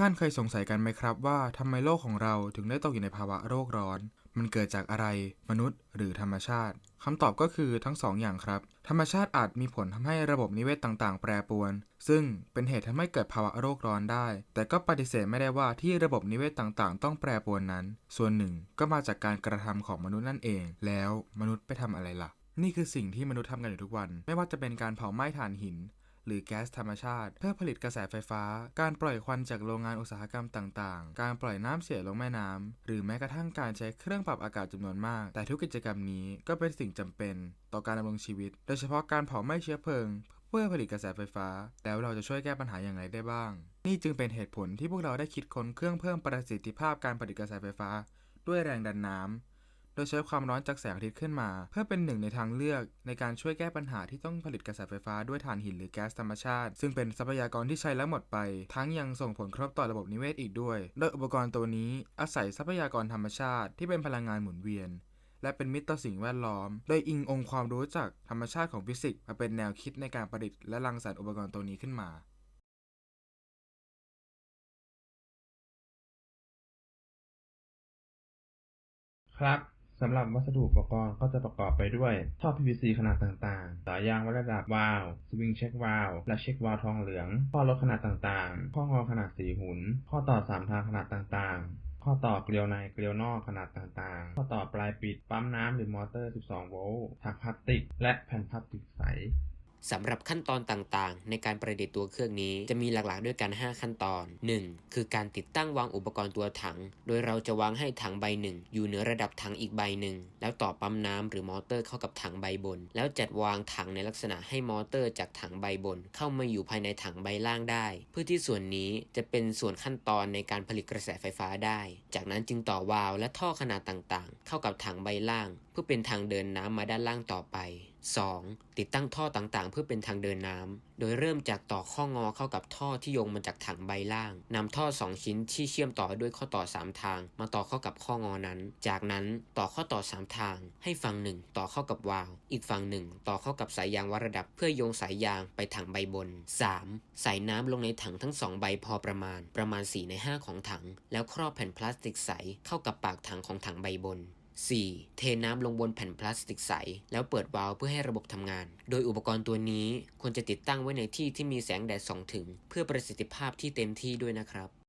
ท่านเคยสงสัยกันไหมครับว่าทำไมโลกของเราถึงได้ตกอยู่ในภาวะโลกร้อน มันเกิดจากอะไร มนุษย์ หรือธรรมชาติคำตอบก็คือทั้งสองอย่างครับ ธรรมชาติอาจมีผลทำให้ระบบนิเวศต่างๆ แปรปรวน ซึ่งเป็นเหตุทำให้เกิดภาวะโลกร้อนได้ แต่ก็ปฏิเสธไม่ได้ว่าที่ระบบนิเวศต่างๆ ต้องแปรปรวนนั้น ส่วนหนึ่งก็มาจากการกระทำของมนุษย์นั่นเอง แล้วมนุษย์ไปทำอะไรล่ะนี่คือสิ่งที่มนุษย์ทำกันอยู่ทุกวัน ไม่ว่าจะเป็นการเผาไหม้ถ่านหิน หรือแก๊สธรรมชาติ เพื่อผลิตกระแสไฟฟ้า การปล่อยควันจากโรงงานอุตสาหกรรมต่างๆ การปล่อยน้ำเสียลงแม่น้ำหรือแม้กระทั่งการใช้เครื่องปรับอากาศจำนวนมาก แต่ทุกกิจกรรมนี้ก็เป็นสิ่งจำเป็น ต่อการดำรงชีวิต โดยเฉพาะการเผาไหม้เชื้อเพลิงเพื่อผลิตกระแสไฟฟ้า แล้วเราจะช่วยแก้ปัญหาอย่างไรได้บ้าง นี่จึงเป็นเหตุผลที่พวกเราได้คิดค้นเครื่องเพิ่มประสิทธิภาพการผลิตกระแสไฟฟ้า ด้วยแรงดันน้ำ โดยใช้ความร้อนจากแสงอาทิตย์ขึ้นมา เพื่อเป็นหนึ่งในทางเลือกในการช่วยแก้ปัญหาที่ต้องผลิตกระแสไฟฟ้าด้วยถ่านหินหรือแก๊สธรรมชาติ ซึ่งเป็นทรัพยากรที่ใช้แล้วหมดไป ทั้งยังส่งผลกระทบต่อระบบนิเวศอีกด้วย โดยอุปกรณ์ตัวนี้อาศัยทรัพยากรธรรมชาติ ที่เป็นพลังงานหมุนเวียนและเป็นมิตรต่อสิ่งแวดล้อม โดยอิงองค์ความรู้จากธรรมชาติของฟิสิกส์มาเป็นแนวคิดในการประดิษฐ์และรังสรรค์อุปกรณ์ตัวนี้ขึ้นมา ครับ สำหรับวัสดุอุปกรณ์ก็จะประกอบไปด้วยท่อ PVC ขนาดต่างๆต่อยางวัดระดับวาล์วสวิงเช็ควาล์วและเช็ควาล์วทองเหลือง ข้อลดขนาดต่างๆ ข้องอขนาดสีหุน ข้อต่อสามทางขนาดต่างๆข้อต่อเกลียวในเกลียวนอกขนาดต่างๆ ข้อต่อปลายปิดปั๊มน้ำหรือมอเตอร์ 12 โวลต์ถังพลาสติก และแผ่นพลาสติกใส สำหรับขั้นตอนต่างๆ ในการประดิษฐ์ตัวเครื่องนี้จะมีหลักๆ ด้วยกัน 5 ขั้นตอน 1. คือการติดตั้งวางอุปกรณ์ตัวถัง โดยเราจะวางให้ถังใบหนึ่งอยู่เหนือระดับถังอีกใบหนึ่งแล้วต่อปั๊มน้ำหรือมอเตอร์เข้ากับถังใบบน แล้วจัดวางถังในลักษณะให้มอเตอร์จากถังใบบน เข้ามาอยู่ภายในถังใบล่างได้ เพื่อที่ส่วนนี้จะเป็นส่วนขั้นตอนในการผลิตกระแสไฟฟ้าได้ จากนั้นจึงต่อวาล์วและท่อขนาดต่างๆ เข้ากับถังใบล่าง พื่อเป็นทางเดินน้ำมาด้านล่างต่อไป 2. ติดตั้งท่อต่างๆ เพื่อเป็นทางเดินน้ำ โดยเริ่มจากต่อข้องอเข้ากับท่อที่โยงมาจากถังใบล่างนำท่อ 2 ชิ้นที่เชื่อมต่อด้วยข้อต่อ 3 ทาง มาต่อเข้ากับข้องอนั้น จากนั้นต่อข้อต่อ 3 ทาง ให้ฝั่งหนึ่งต่อเข้ากับวาล์วอีกฝั่งหนึ่งต่อเข้ากับสายยางวัดระดับ เพื่อโยงสายยางไปถังใบบน 3. ใส่น้ำลงในถังทั้ง 2 ใบพอประมาณ ประมาณ 4 ใน 5 ของถัง แล้วครอบแผ่นพลาสติกใสเข้ากับปากถังของถังใบบน 4. เทน้ำลงบนแผ่นพลาสติกใส แล้วเปิดวาล์วเพื่อให้ระบบทำงาน โดยอุปกรณ์ตัวนี้ควรจะติดตั้งไว้ในที่ที่มีแสงแดดส่องถึง เพื่อประสิทธิภาพที่เต็มที่ด้วยนะครับ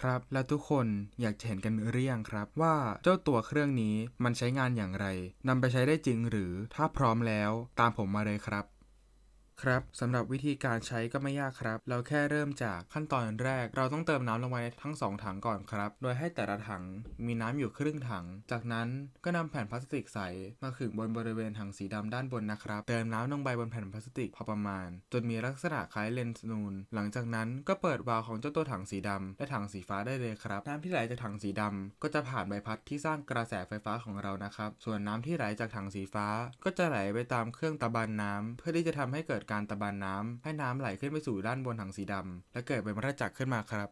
ครับ และทุกคนอยากเห็นกันหรือยังครับ ว่าเจ้าตัวเครื่องนี้มันใช้งานอย่างไรนำไปใช้ได้จริงหรือถ้าพร้อมแล้ว ตามผมมาเลยครับ ครับสำหรับวิธีการใช้ก็ไม่ยากครับ เราแค่เริ่มจากขั้นตอนแรก เราต้องเติมน้ำลงไปในทั้งสองถังก่อนครับ โดยให้แต่ละถังมีน้ำอยู่ครึ่งถัง จากนั้นก็นำแผ่นพลาสติกใสมาขึงบนบริเวณถังสีดำด้านบนนะครับ เติมน้ำลงไปบนแผ่นพลาสติกพอประมาณ จนมีลักษณะคล้ายเลนส์นูน หลังจากนั้นก็เปิดวาล์วของเจ้าตัวถังสีดำและถังสีฟ้าได้เลยครับน้ำที่ไหลจากถังสีดำก็จะผ่านใบพัดที่สร้างกระแสไฟฟ้าของเรานะครับ ส่วนน้ำที่ไหลจากถังสีฟ้า ก็จะไหลไปตามเครื่องตะบันน้ำเพื่อที่จะทำให้เกิดการตะบันน้ำให้น้ำไหลขึ้นไปสู่ด้านบนถังสีดำและเกิดเป็นวัฏจักรขึ้นมาครับ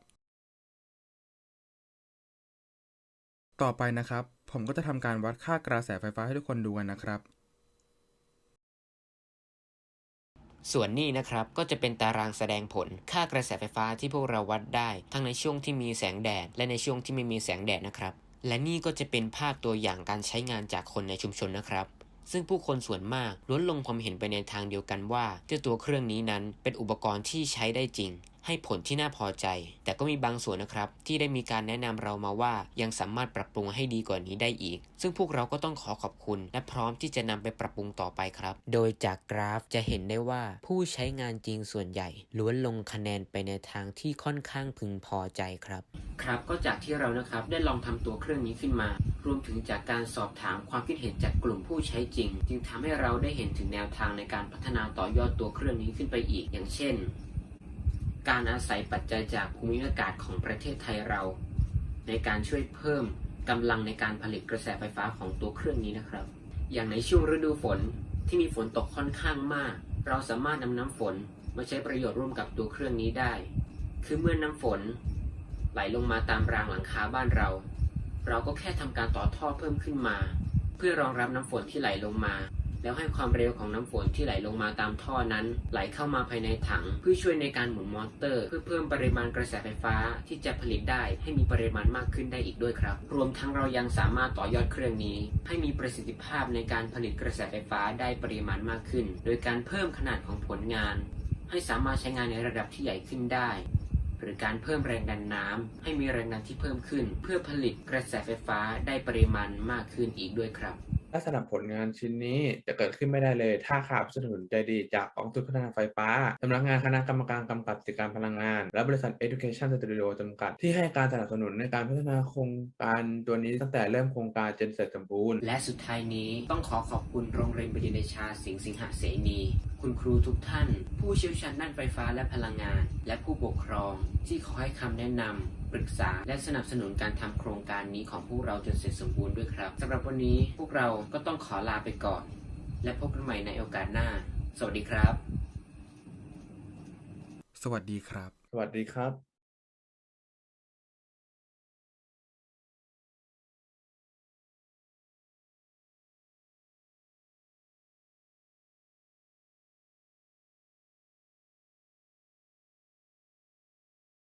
ต่อไปนะครับ ผมก็จะทำการวัดค่ากระแสไฟฟ้าให้ทุกคนดูกันนะครับ ส่วนนี้นะครับก็จะเป็นตารางแสดงผลค่ากระแสไฟฟ้าที่พวกเราวัดได้ ทั้งในช่วงที่มีแสงแดด และในช่วงที่ไม่มีแสงแดดนะครับ และนี่ก็จะเป็นภาพตัวอย่างการใช้งานจากคนในชุมชนนะครับ ซึ่งผู้คนส่วนมากล้วนลงความเห็นไปในทางเดียวกันว่าเจ้าตัวเครื่องนี้นั้นเป็นอุปกรณ์ที่ใช้ได้จริง ให้ผลที่น่าพอใจ แต่ก็มีบางส่วนนะครับ ที่ได้มีการแนะนำเรามาว่า ยังสามารถปรับปรุงให้ดีกว่านี้ได้อีก ซึ่งพวกเราก็ต้องขอขอบคุณ และพร้อมที่จะนำไปปรับปรุงต่อไปครับ โดยจากกราฟจะเห็นได้ว่าผู้ใช้งานจริงส่วนใหญ่ ล้วนลงคะแนนไปในทางที่ค่อนข้างพึงพอใจครับ ครับก็จากที่เรานะครับได้ลองทำตัวเครื่องนี้ขึ้นมา รวมถึงจากการสอบถามความคิดเห็นจากกลุ่มผู้ใช้จริง จึงทำให้เราได้เห็นถึงแนวทางในการพัฒนาต่อยอดตัวเครื่องนี้ขึ้นไปอีก อย่างเช่น การอาศัยปัจจัยจากภูมิอากาศของประเทศไทยเรา ในการช่วยเพิ่มกำลังในการผลิตกระแสไฟฟ้าของตัวเครื่องนี้นะครับ อย่างในช่วงฤดูฝนที่มีฝนตกค่อนข้างมาก เราสามารถนำน้ำฝนมาใช้ประโยชน์ร่วมกับตัวเครื่องนี้ได้ คือเมื่อน้ำฝน ไหลลงมาตามรางหลังคาบ้านเรา เราก็แค่ทำการต่อท่อเพิ่มขึ้นมา เพื่อรองรับน้ำฝนที่ไหลลงมา แล้วให้ความเร็วของน้ำฝนที่ไหลลงมาตามท่อนั้น ไหลเข้ามาภายในถัง เพื่อช่วยในการหมุนมอเตอร์ เพื่อเพิ่มปริมาณกระแสไฟฟ้าที่จะผลิตได้ให้มีปริมาณมากขึ้นได้อีกด้วยครับ รวมทั้งเรายังสามารถต่อยอดเครื่องนี้ ให้มีประสิทธิภาพในการผลิตกระแสไฟฟ้าได้ปริมาณมากขึ้น โดยการเพิ่มขนาดของผลงาน ให้สามารถใช้งานในระดับที่ใหญ่ขึ้นได้หรือการเพิ่มแรงดันน้ำให้มีแรงดันที่เพิ่มขึ้น เพื่อผลิตกระแสไฟฟ้าได้ปริมาณมากขึ้นอีกด้วยครับ ลักษณะผลงานชิ้นนี้จะเกิดขึ้นไม่ได้เลย ถ้าขาดผู้สนับสนุนใจดีจากกองทุนพัฒนาไฟฟ้าสำนักงานคณะกรรมการกำกับกิจการพลังงาน และบริษัท Education Studio จำกัด ที่ให้การสนับสนุนในการพัฒนาโครงการตัวนี้ตั้งแต่เริ่มโครงการจนเสร็จสมบูรณ์และสุดท้ายนี้ต้องขอขอบคุณโรงเรียนบดินทร์ชาสิงห์สิงหเสนี คุณครูทุกท่าน ผู้เชี่ยวชาญด้านไฟฟ้าและพลังงาน และผู้ปกครองที่ขอให้คำแนะนำปรึกษา และสนับสนุนการทำโครงการนี้ของพวกเราจนเสร็จสมบูรณ์ด้วยครับสำหรับวันนี้พวกเราก็ต้องขอลาไปก่อน และพบกันใหม่ในโอกาสหน้า สวัสดีครับ สวัสดีครับ สวัสดีครับ